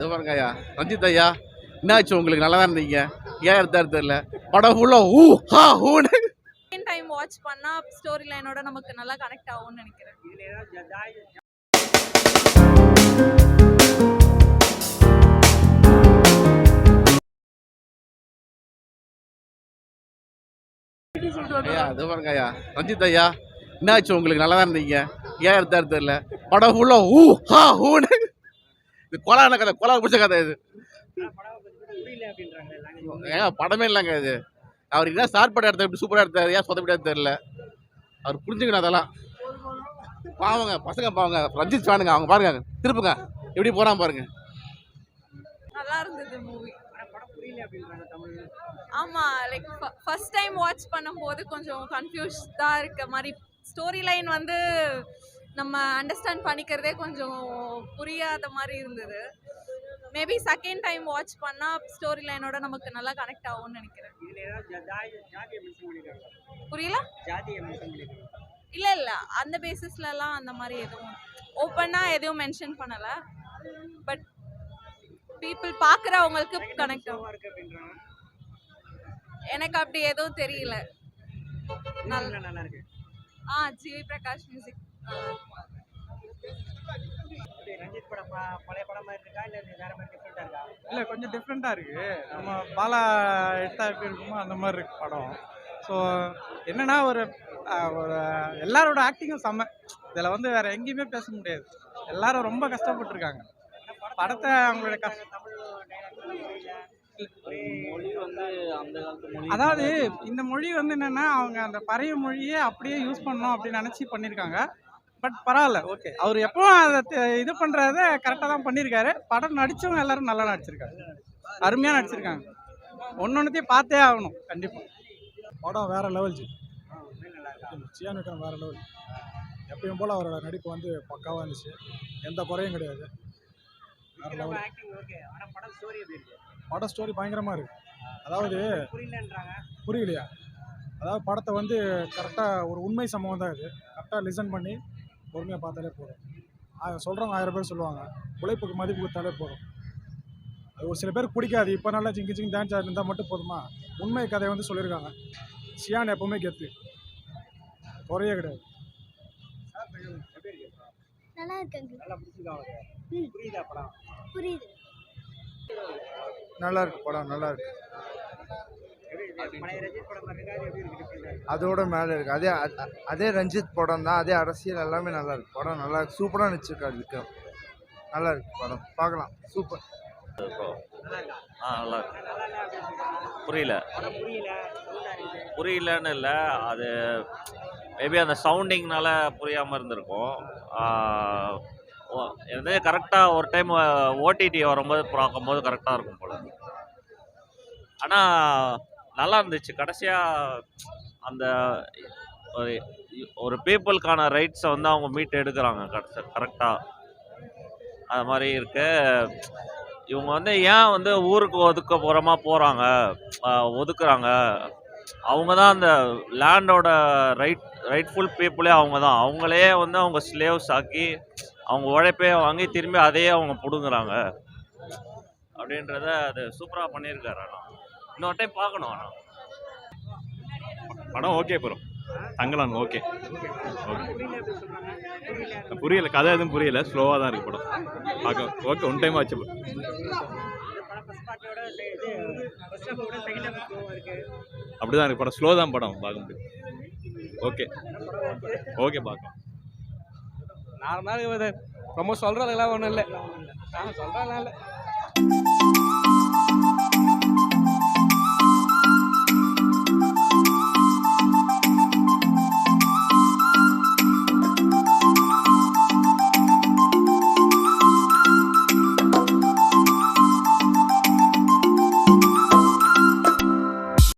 பாருங்க ஐயா ரஞ்சித் ஐயா என்னாச்சு உங்களுக்கு? நல்லா தான் இருந்தீங்க? ஏன் எடுத்தாரு தெரியல படம் ஃபுல்லாக ஊ ஹா செகண்ட் டைம் வாட்ச் பண்ணா ஸ்டோரி லைனோட நமக்கு நல்லா கனெக்ட் ஆகும்னு நினைக்கிறேன். ஐயா இது பாருங்க ஐயா ரஞ்சித் ஐயா என்னாச்சு உங்களுக்கு? நல்லா தான் இருந்தீங்க? ஏன் எடுத்தாரு தெரியல படம் ஃபுல்லாக ஊ ஹா ஊன்னு இது கொலான கதை கொலா பிடிச்ச கதை இது. ஏங்க படமே இல்லைங்க இது. அவர் என்ன ஸ்டார்ட் பண்ண எடுத்தார் இப்படி சூப்பராக எடுத்தாரு ஏன் சொதப்பிட்டாரு தெரியல. அவர் புரிஞ்சுக்கணும் அதெல்லாம். பாவங்க பசங்க பாவங்க ரஞ்சித் ஃபேனுங்க அவங்க பாருங்க திருப்புங்க. எப்படி போறான் பாருங்க. நல்லா இருந்தது மூவி ஆமா லைக் ஃபர்ஸ்ட் டைம் வாட்ச் பண்ணும்போது கொஞ்சம் கன்ஃபியூஸ்டாக இருக்க மாதிரி ஸ்டோரி லைன் வந்து நம்ம அண்டர்ஸ்டாண்ட் பண்ணிக்கிறதே கொஞ்சம் புரியாத மாதிரி இருந்தது. மேபி செகண்ட் டைம் வாட்ச் பண்ணா ஸ்டோரி லைனோட நமக்கு நல்லா கனெக்ட் ஆகும்னு நினைக்கிறேன். புரியல? இல்ல இல்ல. அந்த பேசிஸ்லலாம் அந்த மாதிரி எதுவும் ஓப்பனா எதுவும் மென்ஷன் பண்ணல. பட் பீப்புள் பார்க்குறவங்களுக்கு கனெக்ட் ஆகும். எனக்கு அப்படி எதுவும் தெரியல. நல்ல ஆ ஜிவி பிரகாஷ் மியூசிக் இல்லை கொஞ்சம் டிஃப்ரெண்ட்டாக இருக்குது நம்ம பாலா எடுத்தா எப்படி இருக்குமோ அந்த மாதிரி இருக்கு படம். ஸோ என்னன்னா ஒரு ஒரு எல்லாரோட ஆக்டிங்கும் செம்ம இதில் வந்து வேற எங்கேயுமே பேச முடியாது. எல்லாரும் ரொம்ப கஷ்டப்பட்டிருக்காங்க. படத்தை அவங்களோட கஷ்ட அதாவது இந்த மொழி வந்து என்னன்னா அவங்க அந்த பழைய மொழியே அப்படியே யூஸ் பண்ணணும் அப்படின்னு நினச்சி பண்ணியிருக்காங்க பட் பரவாயில்ல ஓகே அவர் எப்பவும் அதை இது பண்ணுறத கரெக்டாக தான் பண்ணியிருக்காரு. படம் நடித்தவங்க எல்லாரும் நல்லா நடிச்சிருக்காங்க. அருமையாக நடிச்சிருக்காங்க. ஒன்று ஒன்றுத்தையும் பார்த்தே ஆகணும் கண்டிப்பாக படம் வேற லெவல் ஜி. சியான் விக்ரம் வேற லெவல் எப்பயும் போல் அவரோட நடிப்பு வந்து பக்காவாக இருந்துச்சு. எந்த குறையும் கிடையாது. வேற லெவல் படம் ஸ்டோரி பயங்கரமாக இருக்கு. அதாவது புரியலையா? அதாவது படத்தை வந்து கரெக்டாக ஒரு உண்மை சம்பவம் தான் இது. கரெக்டாக லிசன் பண்ணி பொறுமையாக பார்த்தாலே போதும். சொல்கிறவங்க ஆயிரம் பேர் சொல்லுவாங்க. உழைப்புக்கு மதிப்பு கொடுத்தாலே போதும். அது ஒரு சில பேருக்கு பிடிக்காது. இப்போ நல்லா ஜிங்கி ஜிங்கி டான்ஸ் இருந்தால் மட்டும் போதுமா? உண்மை கதையை வந்து சொல்லியிருக்காங்க. சியான் எப்பவுமே கெத்து. குறையே கிடையாது. நல்லா இருக்கு படம் நல்லா இருக்கு. அதோட மேலே இருக்கு அதே அதே ரஞ்சித் படம் தான் அதே அரசியல் எல்லாமே நல்லா இருக்கு படம் நல்லா இருக்கு சூப்பராக நடிச்சிருக்காரு விக்ரம் நல்லா இருக்கு படம் பார்க்கலாம் சூப்பர் ஆ நல்லா இருக்கு புரியல புரியலன்னு இல்லை அது மேபி அந்த சவுண்டிங்னால புரியாமல் இருந்திருக்கும் இது கரெக்டாக ஒரு டைம் ஓடிடி வரும்போது பார்க்கும்போது கரெக்டாக இருக்கும் போல ஆனால் நல்லா இருந்துச்சு. கடைசியாக அந்த ஒரு ஒரு பீப்புளுக்கான ரைட்ஸை வந்து அவங்க மீட் எடுக்கிறாங்க. கடைசி கரெக்டாக அது மாதிரி இருக்கு. இவங்க வந்து ஏன் வந்து ஊருக்கு ஒதுக்க போகிறமா போகிறாங்க ஒதுக்குறாங்க. அவங்க தான் அந்த லேண்டோட ரைட் ரைட்ஃபுல் பீப்புளே அவங்க தான். அவங்களே வந்து அவங்க ஸ்லேவ்ஸ் ஆக்கி அவங்க உழைப்பே வாங்கி திரும்பி அதையே அவங்க பிடுங்குறாங்க. அப்படின்றத அது சூப்பராக பண்ணியிருக்காரு ஆனால் இன்னொரு டைம் பார்க்கணும் ஆனால் படம் ஓகே ப்ரோ. தங்கலான் ஓகே. புரியல கதை எதுவும் புரியல. ஸ்லோவாக தான் இருக்கு படம். பார்க்க ஓகே ஒன் டைம் ஆச்சு bro. அப்படிதான் இருக்கு படம். ஸ்லோ தான் படம் பார்க்க முடியும். ஓகே. ஓகே பார்க்கலாம். நார்மலாக ரொம்ப சொல்கிறதுலாம் ஒன்றும் இல்லை. நான் சொல்கிறேன் இல்லை.